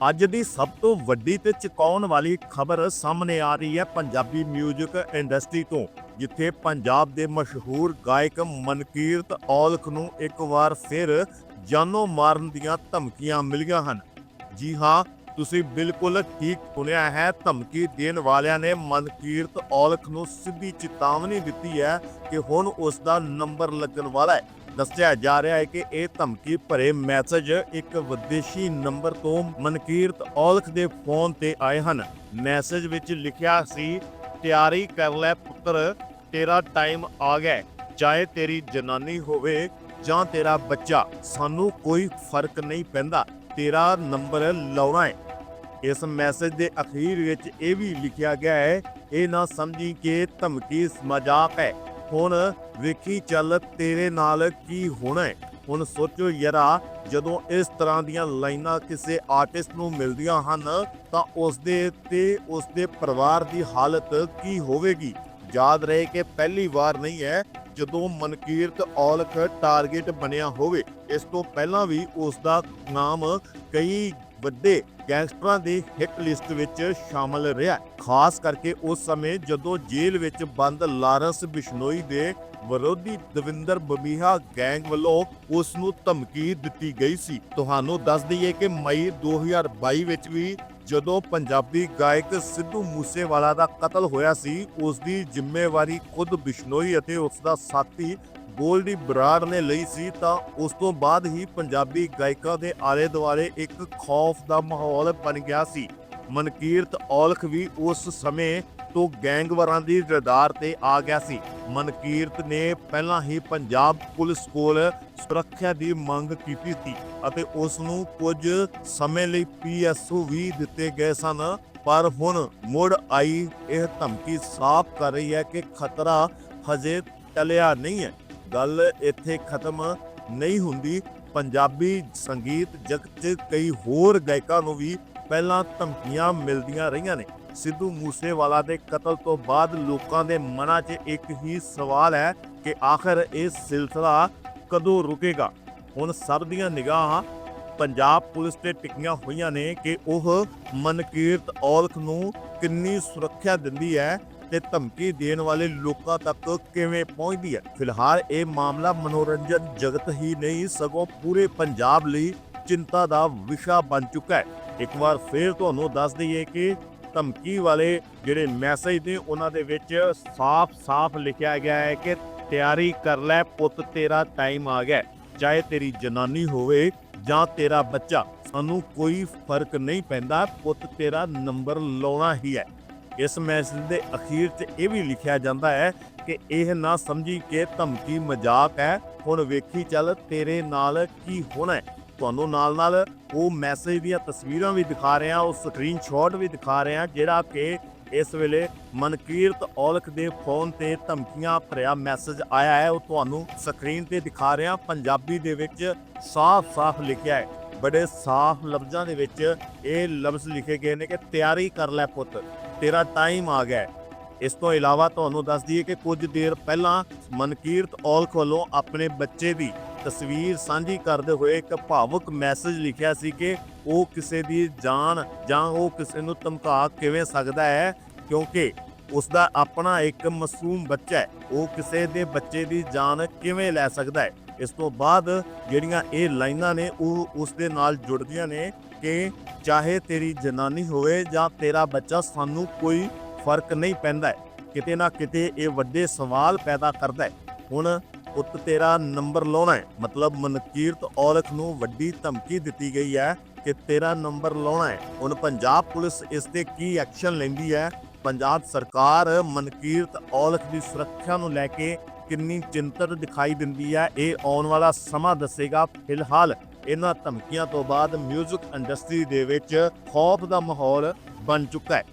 ਅੱਜ ਦੀ ਸਭ ਤੋਂ ਵੱਡੀ ਤੇ ਚੁਕਾਉਣ ਵਾਲੀ ਖਬਰ ਸਾਹਮਣੇ ਆ ਰਹੀ ਹੈ ਪੰਜਾਬੀ 뮤직 ਇੰਡਸਟਰੀ ਤੋਂ, ਜਿੱਥੇ ਪੰਜਾਬ ਦੇ ਮਸ਼ਹੂਰ ਗਾਇਕ ਮਨਕੀਰਤ ਔਲਖ ਨੂੰ ਇੱਕ ਵਾਰ ਫਿਰ ਜਾਨੋਂ ਮਾਰਨ ਦੀਆਂ ਧਮਕੀਆਂ ਮਿਲੀਆਂ ਹਨ। ਜੀ ਹਾਂ ਤੁਸੀਂ ਬਿਲਕੁਲ ਠੀਕ ਸੁਣਿਆ ਹੈ, ਧਮਕੀ ਦੇਣ ਵਾਲਿਆਂ ਨੇ ਮਨਕੀਰਤ ਔਲਖ ਨੂੰ ਸਿੱਧੀ ਚੇਤਾਵਨੀ ਦਿੱਤੀ ਹੈ ਕਿ ਹੁਣ ਉਸ ਦਾ ਨੰਬਰ ਲੱਗਣ ਵਾਲਾ ਹੈ। ਦੱਸਿਆ ਜਾ ਰਿਹਾ ਹੈ ਕਿ ਇਹ ਧਮਕੀ ਭਰੇ ਮੈਸੇਜ ਇੱਕ ਵਿਦੇਸ਼ੀ ਨੰਬਰ ਤੋਂ ਮਨਕੀਰਤ ਔਲਖ ਦੇ ਫੋਨ ਤੇ ਆਏ ਹਨ। ਮੈਸੇਜ ਵਿੱਚ ਲਿਖਿਆ ਸੀ, ਤਿਆਰੀ ਕਰ ਲੈ ਪੁੱਤਰ, ਤੇਰਾ ਟਾਈਮ ਆ ਗਿਆ ਚਾਹੇ ਤੇਰੀ ਜਨਾਨੀ ਹੋਵੇ ਜਾਂ ਤੇਰਾ ਬੱਚਾ, ਸਾਨੂੰ ਕੋਈ ਫ਼ਰਕ ਨਹੀਂ ਪੈਂਦਾ। ਤੇਰਾ ਨੰਬਰ ਲਾਉਣਾ ਹੈ। ਇਸ ਮੈਸੇਜ ਦੇ ਅਖੀਰ ਵਿੱਚ ਇਹ ਵੀ ਲਿਖਿਆ ਗਿਆ ਹੈ, ਇਹ ਨਾ ਸਮਝੀ ਕਿ ਧਮਕੀ ਮਜ਼ਾਕ ਹੈ। ਹੁਣ ਵੇਖੀ ਚੱਲ ਤੇਰੇ ਨਾਲ ਕੀ ਹੋਣਾ ਹੈ। ਹੁਣ ਸੋਚੋ ਯਰਾ, ਜਦੋਂ ਇਸ ਤਰ੍ਹਾਂ ਦੀਆਂ ਲਾਈਨਾਂ ਕਿਸੇ ਆਰਟਿਸਟ ਨੂੰ ਮਿਲਦੀਆਂ ਹਨ, ਤਾਂ ਉਸ ਦੇ ਤੇ ਉਸ ਦੇ ਪਰਿਵਾਰ ਦੀ ਹਾਲਤ ਕੀ ਹੋਵੇਗੀ? ਯਾਦ ਰਹੇ ਕਿ ਪਹਿਲੀ ਵਾਰ ਨਹੀਂ ਹੈ, ਜਦੋਂ ਮਨਕੀਰਤ ਔਲਖ ਟਾਰਗੇਟ ਬਣਿਆ ਹੋਵੇ। ਇਸ ਤੋਂ ਪਹਿਲਾਂ ਵੀ ਉਸ ਦਾ ਨਾਮ ਕਈ ਵੱਡੇ ਗੈਂਗਸਟਰਾਂ ਦੀ ਹਿੱਟ ਲਿਸਟ ਵਿੱਚ ਸ਼ਾਮਲ ਰਿਹਾ ਖਾਸ ਕਰਕੇ ਉਸ ਸਮੇਂ ਜਦੋਂ ਜੇਲ੍ਹ ਵਿੱਚ ਬੰਦ ਲਾਰੈਂਸ ਬਿਸ਼ਨੋਈ ਦੇ ਵਿਰੋਧੀ ਦਵਿੰਦਰ ਬਮੀਹਾ ਗੈਂਗ ਵੱਲੋਂ ਉਸ ਨੂੰ ਧਮਕੀ ਦਿੱਤੀ ਗਈ ਸੀ। ਤੁਹਾਨੂੰ ਦੱਸ ਦਈਏ ਕਿ ਮਈ 2022 ਵਿੱਚ ਵੀ ਜਦੋਂ ਪੰਜਾਬੀ ਗਾਇਕ ਸਿੱਧੂ ਮੂਸੇਵਾਲਾ ਦਾ ਕਤਲ ਹੋਇਆ ਸੀ ਉਸ ਦੀ ਜ਼ਿੰਮੇਵਾਰੀ ਖੁਦ ਬਿਸ਼ਨੋਈ ਅਤੇ ਉਸ ਦਾ ਸਾਥੀ ਗੋਲਡੀ ਬਰਾੜ ਨੇ ਲਈ ਸੀ ਤਾਂ ਉਸ ਤੋਂ ਬਾਅਦ ਹੀ ਪੰਜਾਬੀ ਗਾਇਕਾਂ ਦੇ ਆਲੇ ਦੁਆਲੇ ਇੱਕ ਖੌਫ ਦਾ ਮਾਹੌਲ ਬਣ ਗਿਆ ਸੀ। ਮਨਕੀਰਤ ਔਲਖ ਵੀ ਉਸ ਸਮੇਂ ਤੋਂ ਗੈਂਗਵਾਰਾਂ ਦੀ ਰਡਾਰ ਤੇ ਆ ਗਿਆ ਸੀ। ਮਨਕੀਰਤ ਨੇ ਪਹਿਲਾਂ ਹੀ ਪੰਜਾਬ ਪੁਲਿਸ ਕੋਲ ਸੁਰੱਖਿਆ ਦੀ ਮੰਗ ਕੀਤੀ ਸੀ ਅਤੇ ਉਸ ਨੂੰ ਕੁਝ ਸਮੇਂ ਲਈ ਪੀਐਸਓ ਵੀ ਦਿੱਤੇ ਗਏ ਸਨ। ਪਰ ਹੁਣ ਮੁੜ ਆਈ ਇਹ ਧਮਕੀ ਸਾਫ਼ ਕਰ ਰਹੀ ਹੈ ਕਿ ਖਤਰਾ ਹਜੇ ਟਲਿਆ ਨਹੀਂ ਹੈ। ਗੱਲ ਇੱਥੇ ਖਤਮ ਨਹੀਂ ਹੁੰਦੀ। ਪੰਜਾਬੀ ਸੰਗੀਤ ਜਗਤ 'ਚ ਕਈ ਹੋਰ ਗਾਇਕਾਂ ਨੂੰ ਵੀ ਪਹਿਲਾਂ ਧਮਕੀਆਂ ਮਿਲਦੀਆਂ ਰਹੀਆਂ ਨੇ। ਸਿੱਧੂ ਮੂਸੇਵਾਲਾ ਦੇ ਕਤਲ ਤੋਂ ਬਾਅਦ ਲੋਕਾਂ ਦੇ ਮਨਾਂ 'ਚ ਇੱਕ ਹੀ ਸਵਾਲ ਹੈ ਕਿ ਆਖਰ ਇਹ ਸਿਲਸਿਲਾ ਕਦੋਂ ਰੁਕੇਗਾ? ਹੁਣ ਸਭ ਦੀਆਂ ਨਿਗਾਹਾਂ ਪੰਜਾਬ ਪੁਲਿਸ ਤੇ ਟਿਕੀਆਂ ਹੋਈਆਂ ਨੇ ਕਿ ਉਹ ਮਨਕੀਰਤ ਔਲਖ ਨੂੰ ਕਿੰਨੀ ਸੁਰੱਖਿਆ ਦਿੰਦੀ ਹੈ ਤੇ ਧਮਕੀ ਦੇਣ ਵਾਲੇ ਲੋਕਾਂ ਤੱਕ ਕਿਵੇਂ ਪਹੁੰਚਦੀ ਹੈ? ਫਿਲਹਾਲ ਇਹ ਮਾਮਲਾ ਮਨੋਰੰਜਨ ਜਗਤ ਹੀ ਨਹੀਂ, ਸਗੋਂ ਪੂਰੇ ਪੰਜਾਬ ਲਈ ਚਿੰਤਾ ਦਾ ਵਿਸ਼ਾ ਬਣ ਚੁੱਕਾ ਹੈ। ਇੱਕ ਵਾਰ ਫੇਰ ਤੁਹਾਨੂੰ ਦੱਸ ਦਈਏ ਕਿ ਧਮਕੀ ਵਾਲੇ ਜਿਹੜੇ ਮੈਸੇਜ ਨੇ, ਉਹਨਾਂ ਦੇ ਵਿੱਚ ਸਾਫ਼-ਸਾਫ਼ ਲਿਖਿਆ ਗਿਆ ਹੈ ਕਿ ਤਿਆਰੀ ਕਰ ਲੈ ਪੁੱਤ, ਤੇਰਾ ਟਾਈਮ ਆ ਗਿਆ ਚਾਹੇ ਤੇਰੀ ਜਨਾਨੀ ਹੋਵੇ ਜਾਂ ਤੇਰਾ ਬੱਚਾ, ਸਾਨੂੰ ਕੋਈ ਫ਼ਰਕ ਨਹੀਂ ਪੈਂਦਾ, ਪੁੱਤ ਤੇਰਾ ਨੰਬਰ ਲਾਉਣਾ ਹੀ ਹੈ। ਇਸ ਮੈਸੇਜ ਦੇ ਅਖੀਰ 'ਚ ਇਹ ਵੀ ਲਿਖਿਆ ਜਾਂਦਾ ਹੈ ਕਿ ਇਹ ਨਾ ਸਮਝੀ ਕਿ ਧਮਕੀ ਮਜ਼ਾਕ ਹੈ। ਹੁਣ ਵੇਖੀ ਚੱਲ ਤੇਰੇ ਨਾਲ ਕੀ ਹੋਣਾ ਤੁਹਾਨੂੰ ਨਾਲ ਨਾਲ ਉਹ ਮੈਸੇਜ ਦੀਆਂ ਤਸਵੀਰਾਂ ਵੀ ਦਿਖਾ ਰਹੇ ਹਾਂ ਉਹ ਸਕਰੀਨਸ਼ਾਟ ਵੀ ਦਿਖਾ ਰਹੇ ਹਾਂ ਜਿਹੜਾ ਕਿ ਇਸ ਵੇਲੇ ਮਨਕੀਰਤ ਔਲਖ ਦੇ ਫੋਨ ਤੇ ਧਮਕੀਆਂ ਭਰਿਆ ਮੈਸੇਜ ਆਇਆ ਹੈ। ਉਹ ਤੁਹਾਨੂੰ ਸਕਰੀਨ ਤੇ ਦਿਖਾ ਰਿਹਾ, ਪੰਜਾਬੀ ਦੇ ਵਿੱਚ ਸਾਫ਼-ਸਾਫ਼ ਲਿਖਿਆ ਹੈ। ਬੜੇ ਸਾਫ਼ ਲਫ਼ਜ਼ਾਂ ਦੇ ਵਿੱਚ ਇਹ ਲਫ਼ਜ਼ ਲਿਖੇ ਗਏ ਨੇ ਕਿ ਤਿਆਰੀ ਕਰ ਲੈ ਪੁੱਤ। ਤੇਰਾ ਟਾਈਮ ਆ ਗਿਆ ਇਸ ਤੋਂ ਇਲਾਵਾ ਤੁਹਾਨੂੰ ਦੱਸ ਦਈਏ ਕਿ ਕੁਝ ਦੇਰ ਪਹਿਲਾਂ ਮਨਕੀਰਤ ਔਲਖ ਵੱਲੋਂ ਆਪਣੇ ਬੱਚੇ ਦੀ ਤਸਵੀਰ ਸਾਂਝੀ ਕਰਦੇ ਹੋਏ ਇੱਕ ਭਾਵੁਕ ਮੈਸੇਜ ਲਿਖਿਆ ਸੀ ਕਿ ਉਹ ਕਿਸੇ ਦੀ ਜਾਨ ਜਾਂ ਉਹ ਕਿਸੇ ਨੂੰ ਧਮਕਾ ਕਿਵੇਂ ਸਕਦਾ ਹੈ, ਕਿਉਂਕਿ ਉਸ ਦਾ ਆਪਣਾ ਇੱਕ ਮਾਸੂਮ ਬੱਚਾ ਹੈ। ਉਹ ਕਿਸੇ ਦੇ ਬੱਚੇ ਦੀ ਜਾਨ ਕਿਵੇਂ ਲੈ ਸਕਦਾ ਹੈ? ਇਸ ਤੋਂ ਬਾਅਦ ਜਿਹੜੀਆਂ ਇਹ ਲਾਈਨਾਂ ਨੇ, ਉਹ ਉਸ ਦੇ ਨਾਲ ਜੁੜਦੀਆਂ ਨੇ ਕਿ ਚਾਹੇ ਤੇਰੀ ਜਨਾਨੀ ਹੋਵੇ ਜਾਂ ਤੇਰਾ ਬੱਚਾ, ਸਾਨੂੰ ਕੋਈ ਫ਼ਰਕ ਨਹੀਂ ਪੈਂਦਾ। ਹੈ। ਕਿਤੇ ਨਾ ਕਿਤੇ ਇਹ ਵੱਡੇ ਸਵਾਲ ਪੈਦਾ ਕਰਦਾ ਹੈ। ਹੁਣ ਪੁੱਤ ਤੇਰਾ ਨੰਬਰ ਲਾਉਣਾ ਹੈ। ਮਤਲਬ ਮਨਕੀਰਤ ਔਲਖ ਨੂੰ ਵੱਡੀ ਧਮਕੀ ਦਿੱਤੀ ਗਈ ਹੈ ਕਿ ਤੇਰਾ ਨੰਬਰ ਲਾਉਣਾ ਹੈ। ਹੁਣ ਪੰਜਾਬ ਪੁਲਿਸ ਇਸ ਤੇ ਕੀ ਐਕਸ਼ਨ ਲੈਂਦੀ ਹੈ? ਪੰਜਾਬ ਸਰਕਾਰ ਮਨਕੀਰਤ ਔਲਖ ਦੀ ਸੁਰੱਖਿਆ ਨੂੰ ਲੈ ਕੇ ਕਿੰਨੀ ਚਿੰਤਤ ਦਿਖਾਈ ਦਿੰਦੀ ਹੈ, ਇਹ ਆਉਣ ਵਾਲਾ ਸਮਾਂ ਦੱਸੇਗਾ। ਫਿਲਹਾਲ ਇਹਨਾਂ ਧਮਕੀਆਂ ਤੋਂ ਬਾਅਦ 뮤직 ਇੰਡਸਟਰੀ ਦੇ ਵਿੱਚ ਖੌਫ ਦਾ ਮਾਹੌਲ ਬਣ ਚੁੱਕਾ ਹੈ।